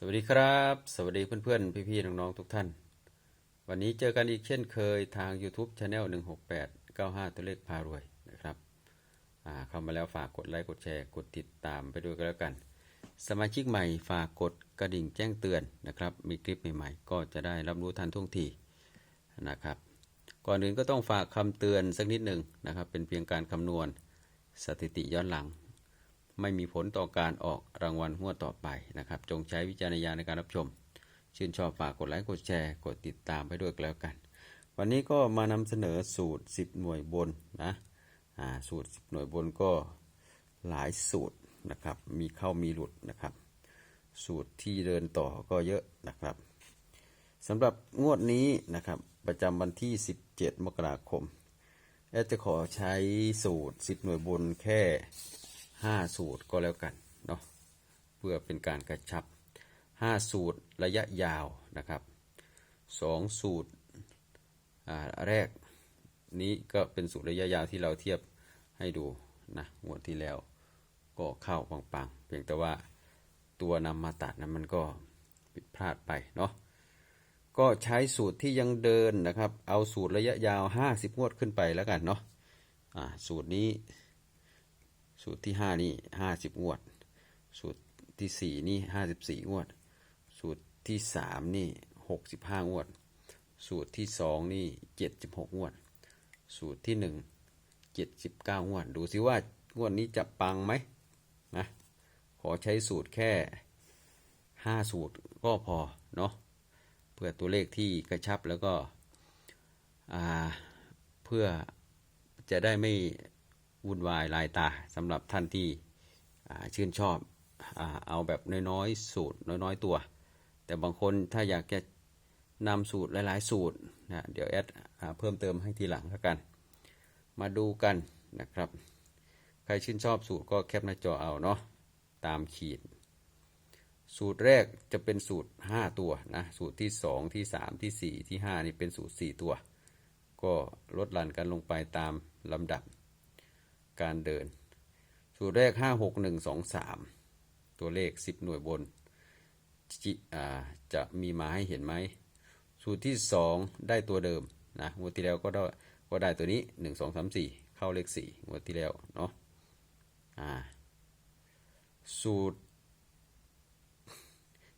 สวัสดีครับ สวัสดีเพื่อนๆ พี่ๆ น้องๆ ทุกท่าน วันนี้เจอกันอีกเช่นเคยทาง YouTube Channel 168 95 ตัวเลขพารวยนะครับเข้ามาแล้วฝากกดไลค์กดแชร์กดติดตามไปด้วยกันแล้วกัน สมาชิกใหม่ฝากกดกระดิ่งแจ้งเตือนนะครับ มีคลิปใหม่ๆ ก็จะได้รับรู้ทันท่วงทีนะครับ ก่อนอื่นก็ต้องฝากคำเตือนสักนิดหนึ่งนะครับ เป็นเพียงการคำนวณสถิติย้อนหลัง ไม่มีผลต่อการออกรางวัลงวดต่อไปนะครับ จงใช้วิจารณญาณในการรับชม ชื่นชอบฝากกดไลค์กดแชร์กดติดตามไปด้วยกันแล้วกัน วันนี้ก็มานำเสนอสูตร 10 หน่วยบนนะอ่าสูตร 10 หน่วยบนก็หลายสูตรนะครับ มีเข้ามีหลุดนะครับ สูตรที่เดินต่อก็เยอะนะครับสำหรับงวดนี้นะครับประจำวันที่ 17 มกราคมแอดจะขอใช้สูตร 10 หน่วยบนแค่ 5สูตรก็แล้วกันเนาะเพื่อเป็นการกระชับ5สูตรระยะยาวนะครับ2สูตรอ่าแรกนี้ก็เป็นสูตรระยะยาวที่เราเทียบให้ดูนะงวดที่แล้วก็เข้าปังๆเพียงแต่ว่าตัวนำมาตัดนะมันก็ผิดพลาดไปเนาะก็ใช้สูตรที่ยังเดินนะครับ เอาสูตรระยะยาว 50 งวดขึ้นไปแล้วกันเนาะอ่าสูตรนี้ สูตรที่ 5 นี่ 50 งวด สูตรที่ 4 นี่ 54 งวด สูตรที่ 3 นี่ 65 งวด สูตรที่ 2 นี่ 76 งวด สูตรที่ 1 79 งวด ดูซิว่างวดนี้จะปังไหมนะขอใช้สูตรแค่ 5 สูตรก็พอเนาะเพื่อตัวเลขที่กระชับแล้วก็เพื่อจะได้ไม่ วุ่นวายลายตาสำหรับท่านที่ชื่นชอบอเอาแบบน้อยๆสูตรน้อยๆตัว แต่บางคนถ้าอยากจะนำสูตรหลายๆ สูตรนะเดี๋ยวแอดอเพิ่มเติมให้ทีหลังแล้วกัน มาดูกันนะครับ ใครชื่นชอบสูตรก็แคปหน้าจอเอาเนาะตามขีด สูตรแรกจะเป็นสูตร 5 ตัวนะสูตรที่ 2 ที่ 3 ที่ 4 ที่ 5 นี่เป็นสูตร 4 ตัว ก็ลดหลั่นกันลงไปตามลำดับ การเดิน สูตรแรก 5 6 1 2 3 ตัวเลข 10 หน่วยบนจจะมีมาให้เห็นไหม สูตรที่ 2 ได้ตัวเดิมนะงวดที่แล้วก็ได้ก็ได้ตัวนี้ 1 2 3 4 เข้าเลข4งวดที่แล้วเนาะอ่าสูตร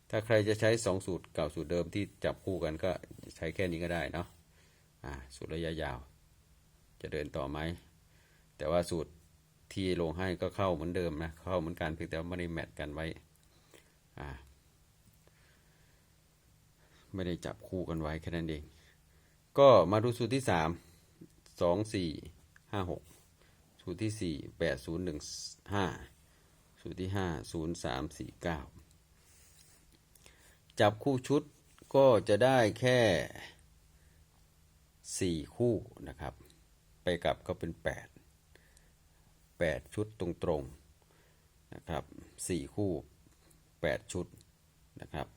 ถ้าใครจะใช้ 2 สูตรเก่าสูตรเดิมที่จับคู่กันก็ใช้แค่นี้ก็ได้เนาะอ่าสูตรระยะยาว จะเดินต่อไหม แต่ว่าสูตรที่ลงให้ก็เข้าเหมือนเดิมนะ เข้าเหมือนกันเพียงแต่ว่าไม่ได้แมทกันไว้อ่าไม่ได้จับคู่กันไว้แค่นั้นเอง ก็มาดูสูตรที่สามสองสี่ห้าหกสูตรที่สี่แปดศูนย์หนึ่งห้าสูตรที่ห้าศูนย์สามสี่เก้าจับคู่ชุดก็จะได้แค่สี่คู่นะครับ ไปกลับก็เป็นแปด แปดชุดตรงๆนะครับสี่คู่แปดชุดนะครับ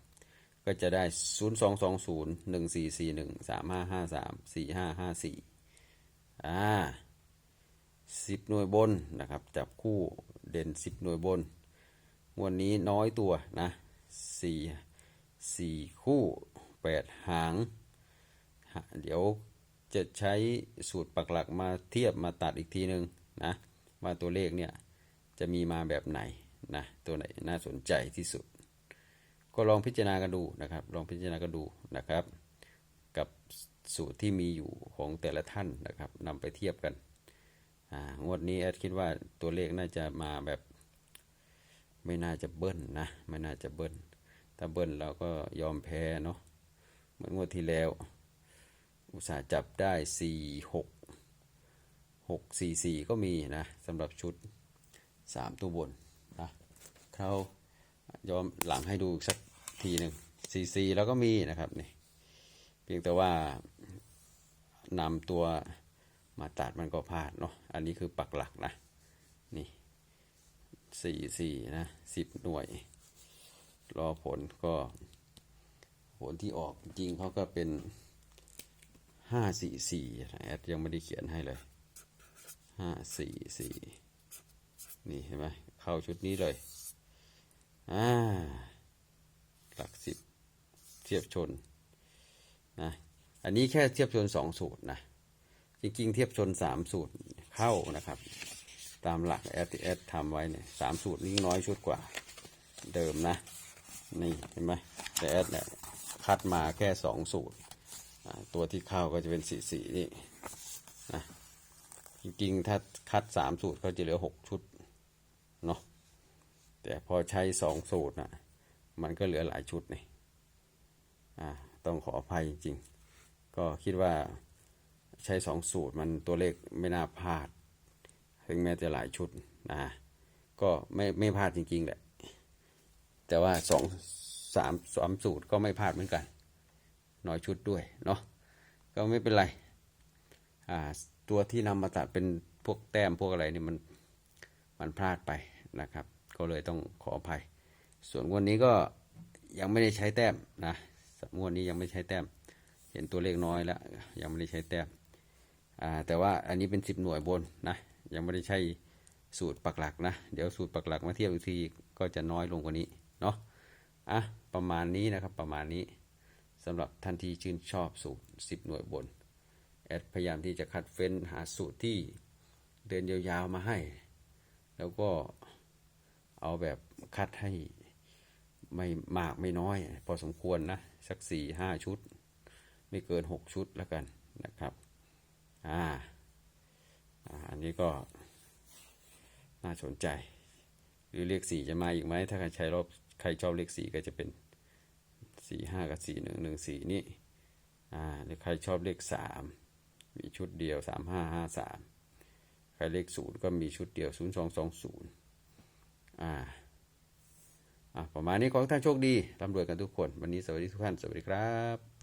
ก็จะได้ศูนย์สองสองศูนย์หนึ่งสี่สี่หนึ่งสามห้าห้าสามสี่ห้าห้าสี่อ่าสิบหน่วยบนนะครับ จับคู่เด่นสิบหน่วยบนงวันนี้น้อยตัวนะสี่สี่คู่แปดหาง เดี๋ยวจะใช้สูตรปักหลักมาเทียบมาตัดอีกทีหนึ่งนะ ว่าตัวเลขเนี่ยจะมีมาแบบไหนนะตัวไหนน่าสนใจที่สุด ก็ลองพิจารณากันดูนะครับ ลองพิจารณากันดูนะครับ กับสูตรที่มีอยู่ของแต่ละท่านนะครับนำไปเทียบกันงวดนี้แอดคิดว่าตัวเลขน่าจะมาแบบ ไม่น่าจะเบิ้ลนะไม่น่าจะเบิ้ลถ้าเบิ้ลเราก็ยอมแพ้เนาะเหมือนงวดที่แล้ว อุตสาห์จับได้สี่ห กหกสี่สี่ก็มีนะสำหรับชุดสามตัวบนนะเขายอมหลังให้ดูสักทีหนึ่งสี่สี่แล้วก็มีนะครับนี่เพียงแต่ว่านำตัวมาตัดมันก็พลาดเนาะอันนี้คือปักหลักนะนี่สี่สี่นะสิบหน่วย รอผลก็ผลที่ออกจริงเขาก็เป็นห้าสี่สี่แอดยังไม่ได้เขียนให้เลย ห้าสี่สี่นี่เห็นไหมเข้าชุดนี้เลยอ่าหลักสิบเทียบชนนะอันนี้แค่เทียบชนสองสูตรนะจริงๆเทียบชนสามสูตรเข้านะครับ ตามหลักแอดแอดทำไว้เนี่ยสามสูตรนี้น้อยชุดกว่าเดิมนะ นี่เห็นไหมแต่แอดเนี่ยคัดมาแค่สองสูตร ตัวที่เข้าก็จะเป็นสีสีนี่นะ จริงๆ ถ้าคัดสามสูตรก็จะเหลือหกชุดเนาะแต่พอใช้สองสูตรนะมันก็เหลือหลายชุดนี่อ่าต้องขออภัยจริงๆ ก็คิดว่าใช้สองสูตรมันตัวเลขไม่น่าพลาด ถึงแม้จะหลายชุดนะก็ไม่ไม่พลาดจริงๆแหละแต่ว่าสองสามสามสูตรก็ไม่พลาดเหมือนกัน น้อยชุดด้วยเนาะก็ไม่เป็นไรอ่า ตัวที่นำมาตัดเป็นพวกแต้มพวกอะไรนี่มันมันพลาดไปนะครับ ก็เลยต้องขออภัย ส่วนวดนี้ก็ยังไม่ได้ใช้แต้มนะงวดนี้ยังไม่ใช้แต้ม เห็นตัวเลขน้อยแล้วยังไม่ได้ใช้แต้มอ่าแต่ว่าอันนี้เป็นสิบหน่วยบนนะยังไม่ได้ใช้สูตรปักหลักนะเดี๋ยวสูตรปักหลักมาเทียบอีกทีก็จะน้อยลงกว่านี้เนาะอะประมาณนี้นะครับประมาณนี้สำหรับท่านที่ชื่นชอบสูตร 10 หน่วยบน แอดพยายามที่จะคัดเฟ้นหาสูตรที่เดินยาวๆมาให้ แล้วก็เอาแบบคัดให้ไม่มากไม่น้อย พอสมควรนะ สักสี่ห้าชุด ไม่เกินหกชุดแล้วกันนะครับอ่าอันนี้ก็น่าสนใจ หรือเลขสี่จะมาอีกไหม ถ้าใครใช้รอบใครชอบเลขสี่ก็จะเป็นสี่ห้ากับสี่หนึ่งหนึ่งสี่นี่อ่าหรือใครชอบเลขสาม มีชุดเดียวสามห้าห้าสามใครเลขศูนย์ก็มีชุดเดียวศูนย์สองสองศูนย์อ่าอะประมาณนี้ขอให้ท่านโชคดีร่ำรวยกันทุกคน วันนี้สวัสดีทุกท่าน สวัสดีครับ